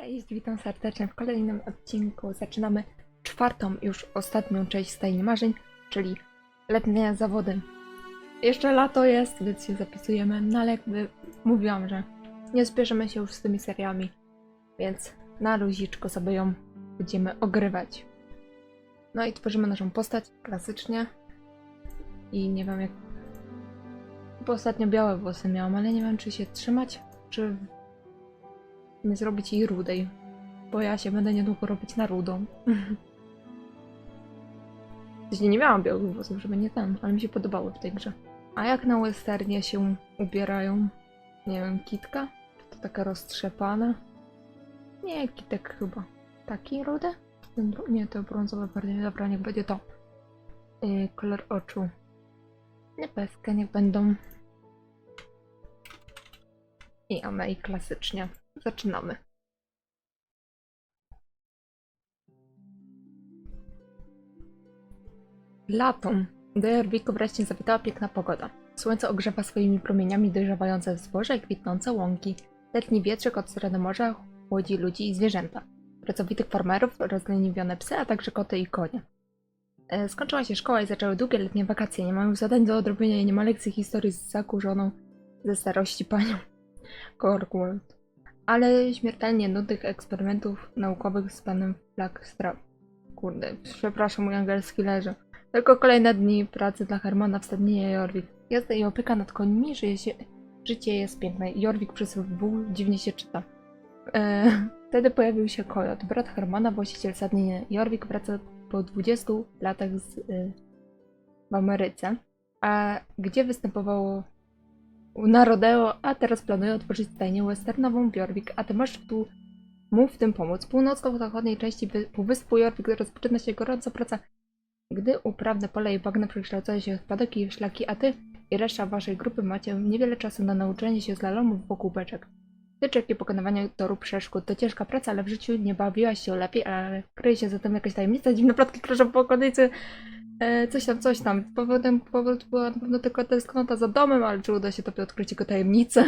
Cześć, witam serdecznie w kolejnym odcinku. Zaczynamy czwartą, już ostatnią część Stajni Marzeń, czyli letnie zawody. Jeszcze lato jest, więc się zapisujemy, no ale jakby mówiłam, że nie spieszymy się już z tymi seriami, więc na luziczko sobie ją będziemy ogrywać. No i tworzymy naszą postać klasycznie i nie wiem jak... Bo ostatnio białe włosy miałam, ale nie wiem czy się trzymać, czy zrobić jej rudej. Bo ja się będę niedługo robić na rudą. Właśnie nie miałam białych włosów, żeby nie ten, ale mi się podobały w tej grze. A jak na westernie się ubierają? Nie wiem, kitka? To taka roztrzepana? Nie, kitek chyba. Taki rudy? Nie, to brązowe bardziej. Dobra, niech będzie to. Yy, kolor oczu. Niebieskie niech będą. I Amei klasycznie. Zaczynamy. Latom. Do Jorwiku wreszcie zawitała piękna pogoda. Słońce ogrzewa swoimi promieniami dojrzewające zboże i kwitnące łąki. Letni wietrzyk od strony morza chłodzi ludzi i zwierzęta. Pracowitych farmerów, rozleniwione psy, a także koty i konie. E, Skończyła się szkoła i zaczęły długie letnie wakacje. Nie mam już zadań do odrobienia i nie ma lekcji historii z zakurzoną ze starości panią Corkworld. Ale śmiertelnie nudnych eksperymentów naukowych z panem Blackstrap. Kurde, przepraszam, mój angielski leży. Tylko kolejne dni pracy dla Hermana w stadninie Jorvik. Jazda i opieka nad końmi, żyje się, życie jest piękne. Jorvik przez W dziwnie się czyta. Eee, wtedy pojawił się Kojot, brat Hermana, właściciel stadniny. Jorvik wraca po 20 latach z, y, w Ameryce. A gdzie występowało na rodeo, a teraz planuje otworzyć stajnię westernową w Jorvik, a ty masz tu mu w tym pomóc. Północno-zachodniej części wy- półwyspu Jorvik rozpoczyna się gorąca praca, gdy uprawne pole i bagna przekształcają się w padoki i szlaki, a ty i reszta waszej grupy macie niewiele czasu na nauczenie się slalomów wokół beczek. Tyczek i pokonywanie toru przeszkód to ciężka praca, ale w życiu nie bawiłaś się lepiej, ale kryje się za tym jakaś tajemnica, dziwne plotki krążą po okolicy, coś tam, coś tam. Powodem powód była na pewno tylko tęsknota za domem, ale czy uda się tobie odkryć jego tajemnicę?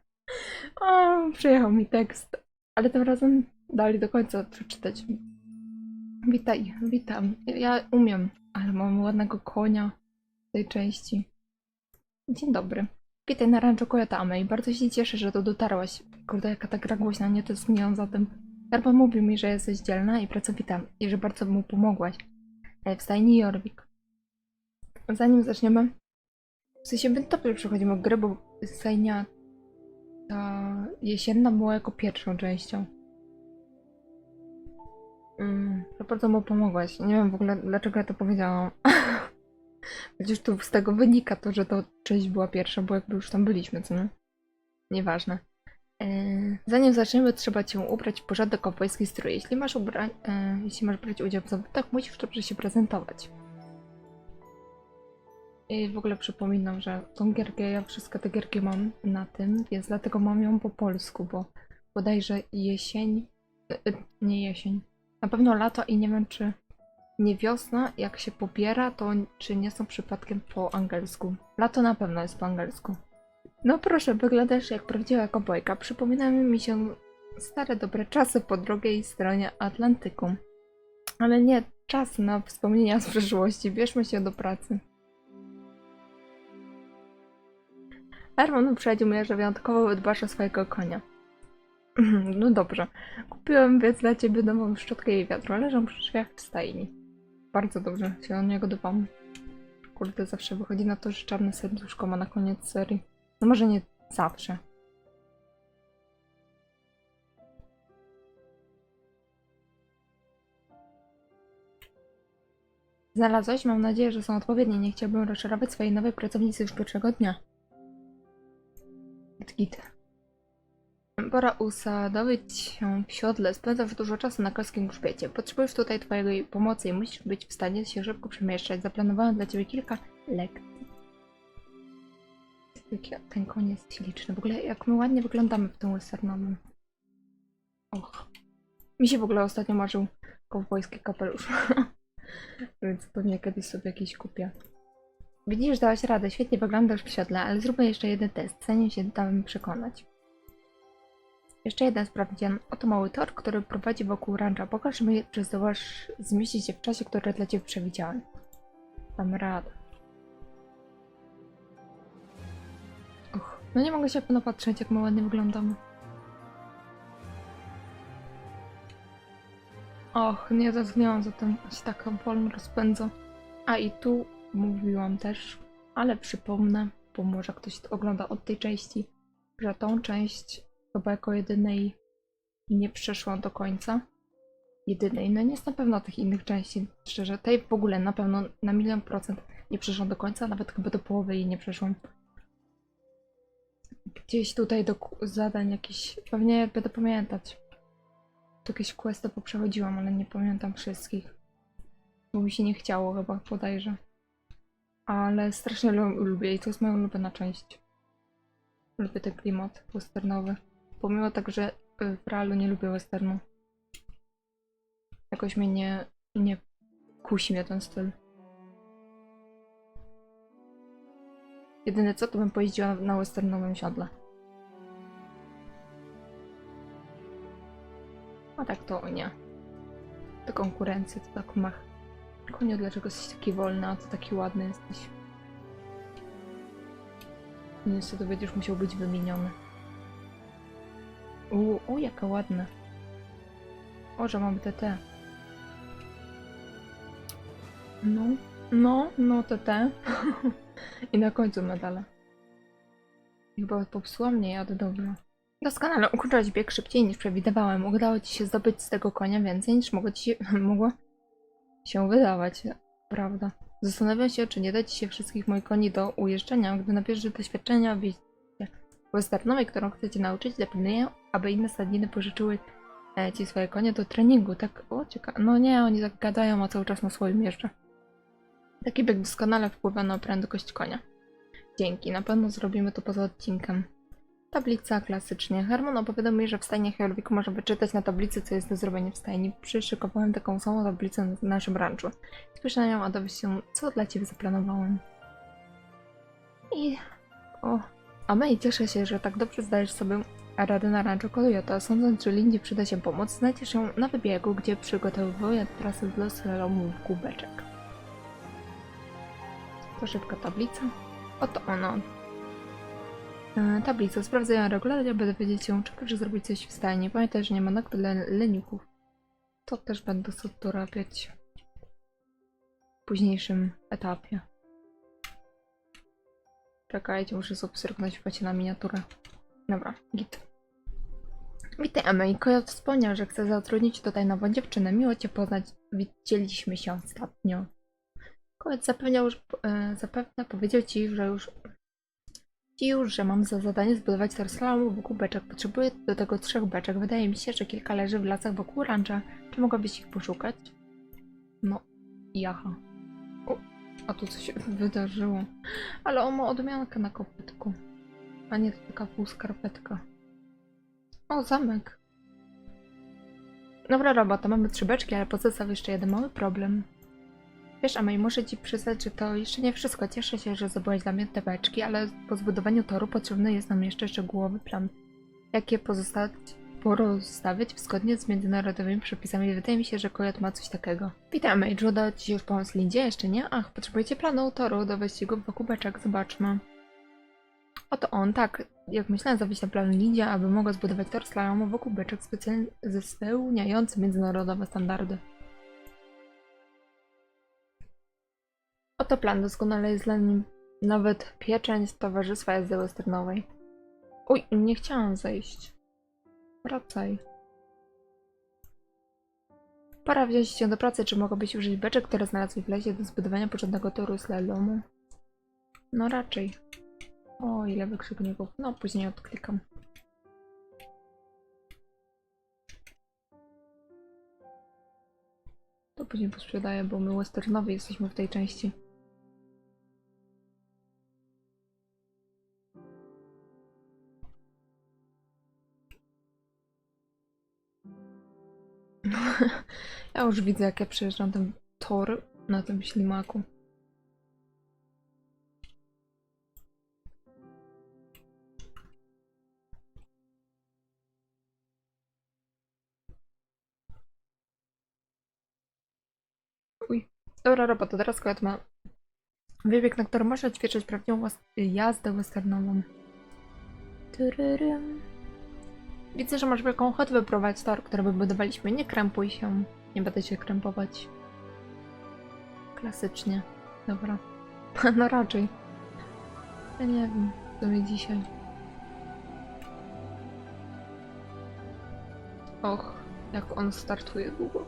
o, przyjechał mi tekst, ale tym razem dali do końca przeczytać. Witaj, witam. Ja umiem, ale mam ładnego konia w tej części. Dzień dobry. Witaj na Rancho Koyatame i bardzo się cieszę, że tu dotarłaś. Kurde, jaka ta gra głośna, nie tęskniłam za tym. Herman mówił mi, że jesteś dzielna i pracowita i że bardzo mu pomogłaś. W stajni Jorvik. Zanim zaczniemy, w sensie dobrze przechodzimy od gry, bo stajnia ta jesienna była jako pierwszą częścią. Mm, bardzo mu pomogłaś. Nie wiem w ogóle dlaczego ja to powiedziałam. Przecież tu z tego wynika to, że to część była pierwsza, bo jakby już tam byliśmy, co nie? Nieważne. Eee, zanim zaczniemy, trzeba cię ubrać w porządek kowbojski strój. Jeśli masz, ubra- e, jeśli masz brać udział w zawodach, musisz dobrze się prezentować. I w ogóle przypominam, że tą gierkę, ja wszystkie te gierki mam na tym, więc dlatego mam ją po polsku, bo bodajże jesień, e, nie jesień, na pewno lato i nie wiem czy nie wiosna, jak się pobiera, to czy nie są przypadkiem po angielsku. Lato na pewno jest po angielsku. No proszę, wyglądasz jak prawdziwa kobojka. Przypominają mi się stare dobre czasy po drugiej stronie Atlantyku. Ale nie czas na wspomnienia z przeszłości. Bierzmy się do pracy. Herman uprzedził mnie, że wyjątkowo dbasz o swojego konia. No dobrze. Kupiłem więc dla ciebie nową szczotkę i wiatro. Leżą przy drzwiach w stajni. Bardzo dobrze się o niego dbam. Kurde, zawsze wychodzi na to, że czarne serduszko ma na koniec serii. No może nie zawsze. Znalazłeś? Mam nadzieję, że są odpowiednie. Nie chciałbym rozczarować swojej nowej pracownicy już pierwszego dnia. Git. Pora usadowić się w siodle. Spędzasz dużo czasu na koskim grzbiecie. Potrzebujesz tutaj twojej pomocy i musisz być w stanie się szybko przemieszczać. Zaplanowałem dla ciebie kilka lekcji. Jaki ten koń jest śliczny. W ogóle jak my ładnie wyglądamy w tym westernowym. Och. Mi się w ogóle ostatnio marzył kowbojski kapelusz. Więc pewnie kiedyś sobie jakiś kupię. Widzisz, dałaś radę. Świetnie wyglądasz w siodle, ale zróbmy jeszcze jeden test, zanim się damy przekonać. Jeszcze jeden sprawdzian. Oto mały tor, który prowadzi wokół rancha. Pokaż mi, czy zdołasz zmieścić się w czasie, który dla ciebie przewidziałem. Dam radę. No nie mogę się napatrzeć, jak my ładnie wyglądamy. Och, nie tęskniłam za tym, się tak wolno rozpędza. A i tu mówiłam też, ale przypomnę, bo może ktoś to ogląda od tej części, że tą część chyba jako jedynej nie przeszłam do końca. Jedynej, no nie jest na pewno tych innych części, szczerze. Tej w ogóle na pewno na milion procent nie przeszłam do końca, nawet chyba do połowy jej nie przeszłam. Gdzieś tutaj do zadań jakieś, pewnie będę pamiętać. Tu jakieś questy poprzechodziłam, ale nie pamiętam wszystkich. Bo mi się nie chciało chyba, bodajże. Ale strasznie lu- lubię i to jest moja ulubiona część. Lubię ten klimat westernowy. Pomimo tak, że y, w realu nie lubię westernu. Jakoś mnie nie, nie kusi mnie ten styl. Jedyne co, to bym pojeździła na westernowym siodle. A tak to nie. To konkurencja, to tak mach. Konio, dlaczego jesteś taki wolny, a ty taki ładny jesteś? Niestety będziesz musiał być wymieniony. U, u, jaka ładna. O, że mamy TT. No, no, no TT. I na końcu medale. Chyba popsuła mnie, jadę dobrze. Doskonale, ukończyłeś bieg szybciej niż przewidywałem. Udało ci się zdobyć z tego konia więcej niż mogło ci się, mogło się wydawać. Prawda. Zastanawiam się, czy nie da ci się wszystkich moich koni do ujeżdżenia, gdy nabierzesz doświadczenia w jeździe westernowej, którą chcę cię nauczyć, zapewnię, aby inne stadniny pożyczyły e, ci swoje konie do treningu. Tak, o ciekawe. No nie, oni tak gadają, a cały czas na swoim jeżdżę. Taki bieg doskonale wpływa na prędkość konia. Dzięki, na pewno zrobimy to poza odcinkiem. Tablica klasycznie. Herman opowiadał mi, że w stajniach Jorwiku można wyczytać na tablicy, co jest do zrobienia w stajni. Przyszykowałem taką samą tablicę na naszym ranczu. Spójrz na nią, a dowiesz się, co dla ciebie zaplanowałem. I... O... A my cieszę się, że tak dobrze zdajesz sobie radę na ranczu Kolejota. Sądząc, że Lindzie przyda się pomoc, znajdziesz ją na wybiegu, gdzie przygotowuję trasę dla w kubeczek. To szybka tablica. Oto ona. E, Tablica. Sprawdzę ją regularnie, będę wiedzieć się czekać, że zrobić coś w stajni. Pamiętaj, że nie ma nagród dla. To też będę sobie dorabiać w późniejszym etapie. Czekajcie, muszę sobie zerknąć w na miniaturę. Dobra, git. Witaj, Amy. Kojot wspomniał, że chce zatrudnić tutaj nową dziewczynę. Miło cię poznać. Widzieliśmy się ostatnio. Kojot zapewniał, że, e, zapewne powiedział ci, że już ci już, że mam za zadanie zbudować tor wokół beczek. Potrzebuję do tego trzech beczek. Wydaje mi się, że kilka leży w lasach wokół rancha. Czy mogłabyś ich poszukać? No, jaha. O, a tu coś wydarzyło. Ale on ma odmiankę na kopytku. A nie to taka półskarpetka. O, zamek. Dobra robota, mamy trzy beczki, ale pozostał jeszcze jeden mały problem. Wiesz, Amej, muszę ci przyznać, że to jeszcze nie wszystko. Cieszę się, że zdobyłaś dla mnie te beczki, ale po zbudowaniu toru potrzebny jest nam jeszcze szczegółowy plan. Jak je pozostać, porozstawiać zgodnie z międzynarodowymi przepisami. Wydaje mi się, że Kojot ma coś takiego. Witaj, Amej. Czy udało ci już pomóc Lindzie? Jeszcze nie? Ach, potrzebujecie planu toru do wyścigu wokół beczek. Zobaczmy. Oto on, tak. Jak myślałem, zawieźć na plan Lindzie, aby mogła zbudować tor slalomu wokół beczek specjalnie spełniający międzynarodowe standardy. Oto plan doskonale jest dla nim nawet pieczęć Towarzystwa Jazdy Westernowej. Uj, nie chciałam zejść. Wracaj. Pora wziąć się do pracy. Czy mogłabyś użyć beczek, które znalazły w lesie do zbudowania porządnego toru slalomu? No raczej. O, ile wykrzykników. No, później odklikam. To później posprzedaję, bo my westernowi jesteśmy w tej części. Ja już widzę, jak ja przejeżdżam ten tor na tym ślimaku. Uj. Dobra, roba, to teraz koniec ma wybieg, na który można ćwiczyć prawdziwą jazdę westernową. Tururym. Widzę, że masz wielką ochotę wyprowadzić tor, który wybudowaliśmy. Nie krępuj się. Nie będę się krępować. Klasycznie. Dobra. No raczej. Ja nie wiem, co mi dzisiaj. Och, jak on startuje długo.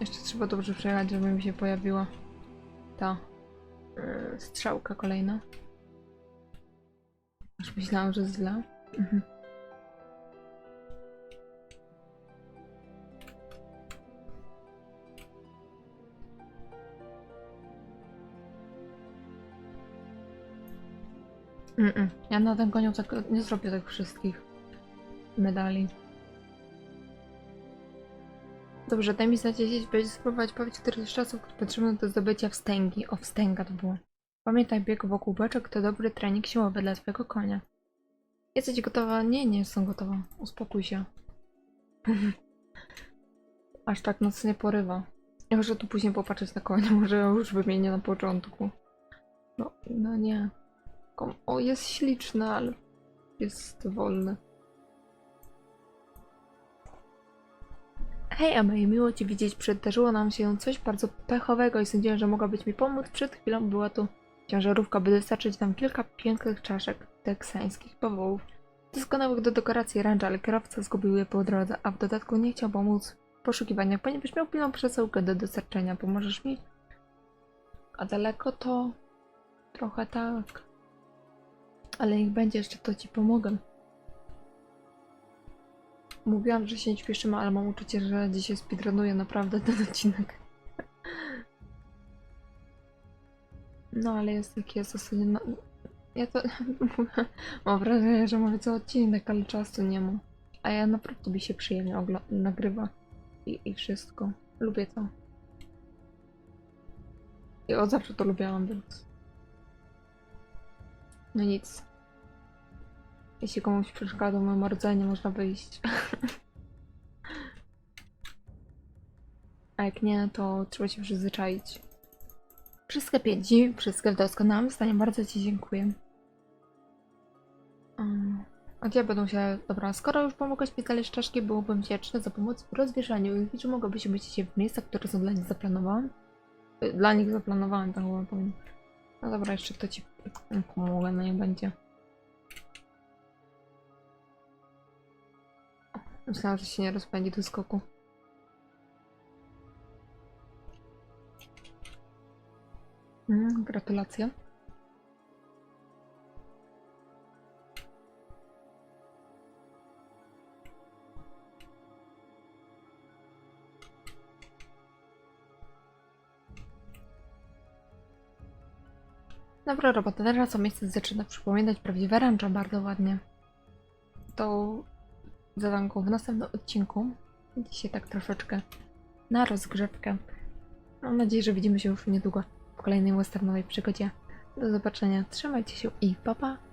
Jeszcze trzeba dobrze przejechać, żeby mi się pojawiła ta yy, strzałka kolejna. Myślałam, że źle. Mhm. Mm-mm. Ja na tym koniu tak nie zrobię tych wszystkich medali. Dobrze, daj mi znać, jeśli będziesz spróbować powiedz, który z czasów potrzebny do zdobycia wstęgi. O, wstęga to było. Pamiętaj, bieg wokół beczek to dobry trening siłowy dla twojego konia. Jesteś gotowa? Nie, nie jestem gotowa. Uspokój się. Aż tak noc nie porywa. Ja muszę tu później popatrzeć na konia, może już wymienię na początku. No, no nie. O, jest śliczny, ale jest wolny. Hej, Amej, miło Cię widzieć. Przydarzyło nam się coś bardzo pechowego i sądziłem, że mogłabyś mi pomóc. Przed chwilą była tu ciężarówka, by dostarczyć nam kilka pięknych czaszek teksańskich bawołów. Doskonałych do dekoracji rancha, ale kierowca zgubił je po drodze, a w dodatku nie chciał pomóc w poszukiwaniach, ponieważ miał pilną przesyłkę do dostarczenia. Pomożesz mi? A daleko to... Trochę tak. Ale niech będzie, jeszcze to Ci pomogę. Mówiłam, że się nie śpieszymy, ale mam uczucie, że dzisiaj speedrunuję naprawdę ten odcinek. No, ale jest taki jest ostatnio... No, ja to... mam wrażenie, że mamy cały odcinek, ale czasu nie ma. A ja naprawdę mi się przyjemnie nagrywa. I, I wszystko. Lubię to. I od zawsze to lubiałam, więc... No nic. Jeśli komuś przeszkadza moje mordzenie, można wyjść. A jak nie, to trzeba się przyzwyczaić. Wszystkie pięć dni, wszystkie w doskonałym stanie. Bardzo Ci dziękuję. Um, a gdzie będą się... Dobra, skoro już pomogłeś mi znaleźć czaszki, byłbym wdzięczny za pomoc w rozwieszaniu ich. Czy mogłabyś umieścić się w miejscach, które są dla nich zaplanowałam? Y, Dla nich zaplanowałem, tak chyba powiem. No dobra, jeszcze kto Ci pomogę, no nie będzie. Myślałam, że się nie rozpędzi do skoku. Mm, gratulacje. Dobra robota, teraz to miejsce zaczyna przypominać prawdziwe rancho bardzo ładnie. To zadanką w następnym odcinku. Dzisiaj tak troszeczkę na rozgrzewkę. Mam nadzieję, że widzimy się już niedługo kolejnej westernowej przygodzie. Do zobaczenia, trzymajcie się i pa pa!